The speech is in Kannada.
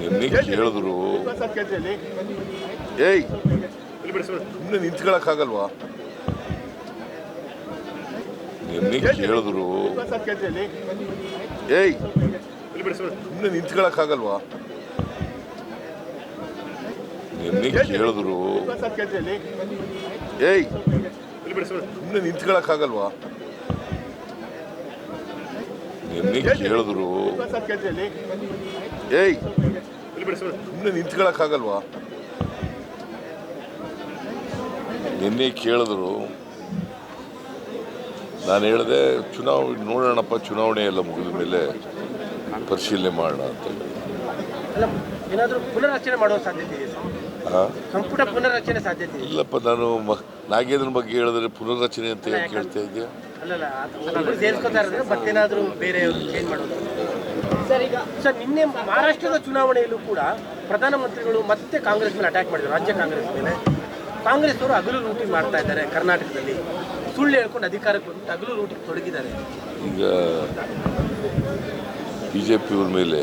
ನಿನ್ನೆ ಕೇಳಿದ್ರು. ಏಯ್ ಸುಮ್ಮನೆ ನಿಂತ್ಕೊಳಕ್ಕಾಗಲ್ವಾ? ನಿನ್ನೆ ಕೇಳಿದ್ರು. ಏಯ್ ಸುಮ್ಮನೆ ನಿಂತ್ಕೊಳಕ್ಕಾಗಲ್ವಾ? ನಿನ್ನೆ ಕೇಳಿದ್ರು. ಏಯ್ ಸುಮ್ಮನೆ ನಿಂತ್ಕೊಳಕ್ಕಾಗಲ್ವಾ? ನಿನ್ನೆ ಕೇಳಿದ್ರು. ಏಯ್ ಸುಮ್ಮನೆ ನಿಂತ್ಕೊಳ್ಳೋಕ್ಕಾಗಲ್ವಾ ನಿನ್ನೆ ಕೇಳಿದ್ರು ನಾನು ಹೇಳಿದೆ ಚುನಾವಣೆ ನೋಡೋಣಪ್ಪ ಚುನಾವಣೆ ಎಲ್ಲ ಮುಗಿದ ಮೇಲೆ ಪರಿಶೀಲನೆ ಮಾಡೋಣ ಅಂತ ಇಲ್ಲಪ್ಪ ನಾನು ನಾಗೇಂದ್ರನ ಬಗ್ಗೆ ಹೇಳಿದ್ರೆ ಪುನರ್ರಚನೆ ಅಂತ ಯಾಕೆ ಕೇಳ್ತಾ ಇದೆಯಾ ಸರ್, ಈಗ ಸರ್, ನಿನ್ನೆ ಮಹಾರಾಷ್ಟ್ರದ ಚುನಾವಣೆಯಲ್ಲೂ ಕೂಡ ಪ್ರಧಾನಮಂತ್ರಿಗಳು ಮತ್ತೆ ಕಾಂಗ್ರೆಸ್ ಮೇಲೆ ಅಟ್ಯಾಕ್ ಮಾಡಿದ್ರು, ರಾಜ್ಯ ಕಾಂಗ್ರೆಸ್ ಮೇಲೆ. ಕಾಂಗ್ರೆಸ್ ಅವರು ಹಗಲು ಲೂಟಿ ಮಾಡ್ತಾ ಇದ್ದಾರೆ ಕರ್ನಾಟಕದಲ್ಲಿ. ಸುಳ್ಳು ಹೇಳ್ಕೊಂಡು ಅಧಿಕಾರಕ್ಕೆ ಬಂದು ಹಗಲು ಲೂಟಿ ತೊಡಗಿದ್ದಾರೆ. ಈಗ ಬಿ ಜೆ ಮೇಲೆ